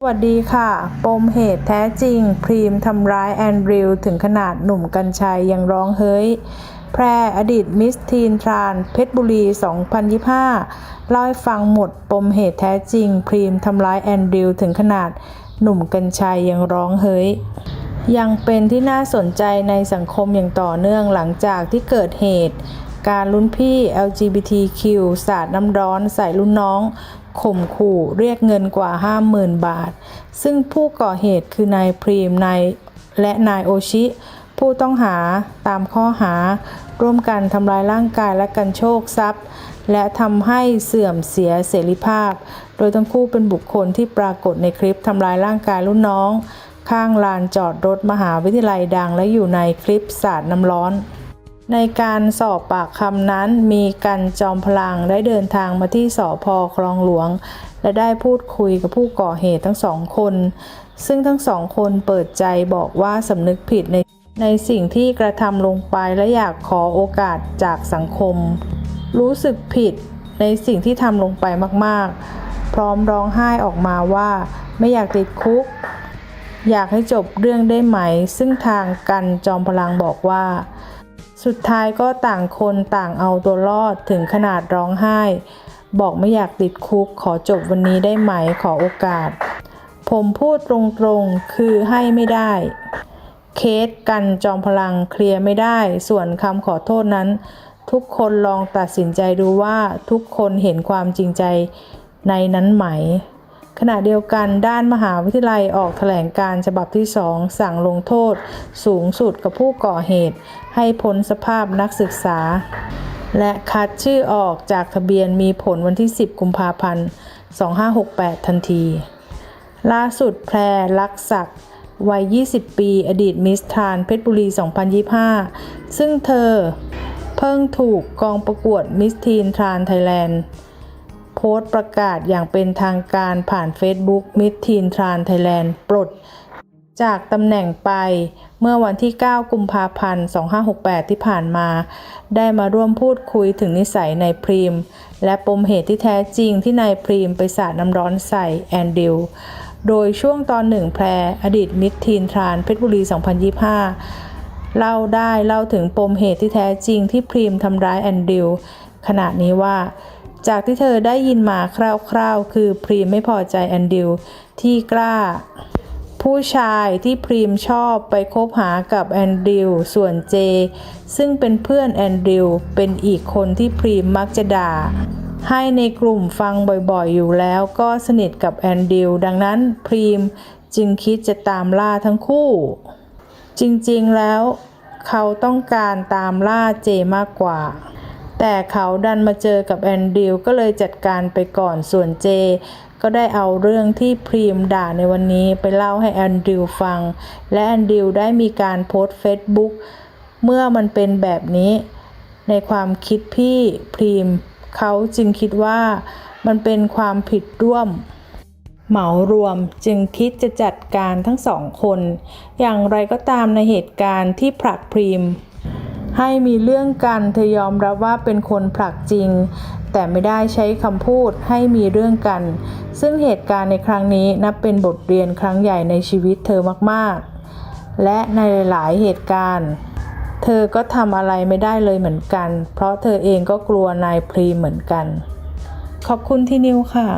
สวัสดีค่ะ ปมเหตุแท้จริง พรีมทำร้ายแอนดริวถึงขนาดหนุ่มกัญชัยยังร้องเฮ้ย แพรอดีตมิสทีนทรานเพชรบุรี 2025 เล่าให้ฟังหมดปมเหตุแท้จริง พรีมทำร้ายแอนดริวถึงขนาดหนุ่มกัญชัยยังร้องเฮ้ย ยังเป็นที่น่าสนใจในสังคมอย่างต่อเนื่องหลังจากที่เกิดเหตุการรุ่นพี่ LGBTQ สาดน้ำร้อนใส่รุ่นน้องข่มขู่เรียกเงินกว่า 50,000 บาท ซึ่งผู้ก่อเหตุคือนายพรีมนายและนายโอชิ ผู้ต้องหาตามข้อหา ร่วมกันทำลายร่างกายและกันโชคทรัพย์ และทำให้เสื่อมเสียเสรีภาพ โดยทั้งคู่เป็นบุคคลที่ปรากฏในคลิปทำลายร่างกายรุ่นน้อง ข้างลานจอดรถมหาวิทยาลัยดังและอยู่ในคลิปสาดน้ำร้อน ในการสอบปากคำนั้นมีกันจอมพลังได้เดินทางมาที่สอพอคลองหลวง และได้พูดคุยกับผู้ก่อเหตุทั้งสองคน ซึ่งทั้งสองคนเปิดใจบอกว่าสำนึกผิดในในสิ่งที่กระทำลงไปและอยากขอโอกาสจากสังคม รู้สึกผิดในสิ่งที่ทำลงไปมากๆ พร้อมร้องไห้ออกมาว่าไม่อยากติดคุก อยากให้จบเรื่องได้ไหม ซึ่งทางกันจอมพลังบอกว่า สุดท้ายก็ต่างคนต่างเอาตัวรอดถึงขนาดร้องไห้ บอกไม่อยากติดคุกขอจบวันนี้ได้ไหมขอโอกาส ผมพูดตรงๆคือให้ไม่ได้ เคสกันจอมพลังเคลียร์ไม่ได้ ส่วนคำขอโทษนั้น ทุกคนลองตัดสินใจดูว่าทุกคนเห็นความจริงใจในนั้นไหม ขณะเดียวกันด้านมหาวิทยาลัยออกแถลงการฉบับที่ 2 สั่งลงโทษ สูงสุดกับผู้ก่อเหตุ ให้พ้นสภาพนักศึกษา และคัดชื่อออกจากทะเบียนมีผลวันที่ 10 กุมภาพันธ์ 2568 ทันที ล่าสุดแพรลักษักวัย 20 ปี อดีตมิสทรานเพชรบุรี 2025 ซึ่งเธอเพิ่งถูกกองประกวดมิสทีนทรานไทยแลนด์ โพสต์ประกาศอย่างเป็นทางการผ่าน Facebook Miss Teen t r a n Thailand ปลด จากตำแหน่งไปเมื่อวันที่ 9 กุมภาพันธ์ 2568 ที่ผ่านมา ได้มาร่วมพูดคุยถึงนิสัยในพรีม และปมเหตุที่แท้จริงที่นายพรีมไปสาดน้ำร้อนใส่แอนดิวโดยช่วงตอนหนึ่งแพรอดีตมิสทีนทรานเพชรบุรี 2025 เล่าได้เล่าถึงปมเหตุที่แท้จริงที่พรีมทำร้ายแอนดิวขณะนี้ว่า จากที่เธอได้ยินมาคร่าวๆ คือพรีมไม่พอใจแอนดิวที่กล้า ผู้ชายที่พรีมชอบไปคบหากับแอนดิวส่วนเจ ซึ่งเป็นเพื่อนแอนดิวเป็นอีกคนที่พรีมมักจะด่า ให้ในกลุ่มฟังบ่อยๆ อยู่แล้วก็สนิทกับแอนดิวดังนั้นพรีมจึงคิดจะตามล่าทั้งคู่ จริงๆแล้วเขาต้องการตามล่าเจมากกว่า แต่เขาดันมาเจอกับแอนดิวก็เลยจัดการไปก่อนส่วนเจ ก็ได้เอาเรื่องที่พรีมด่าในวันนี้ไปเล่าให้แอนดิวฟัง และแอนดิวได้มีการโพสต์เฟซบุ๊กเมื่อมันเป็นแบบนี้ ในความคิดพี่พรีม เขาจึงคิดว่ามันเป็นความผิดร่วม เหมารวมจึงคิดจะจัดการทั้งสองคน อย่างไรก็ตามในเหตุการณ์ที่ผลักพรีม ให้มีเรื่องกันเธอยอมรับว่าเป็นคนผลักจริง แต่ไม่ได้ใช้คำพูดให้มีเรื่องกัน ซึ่งเหตุการณ์ในครั้งนี้นับเป็นบทเรียนครั้งใหญ่ในชีวิตเธอมากๆ และในหลายๆเหตุการณ์ เธอก็ทำอะไรไม่ได้เลยเหมือนกัน เพราะเธอเองก็กลัวนายพรีเหมือนกัน ขอบคุณที่นิวค่ะ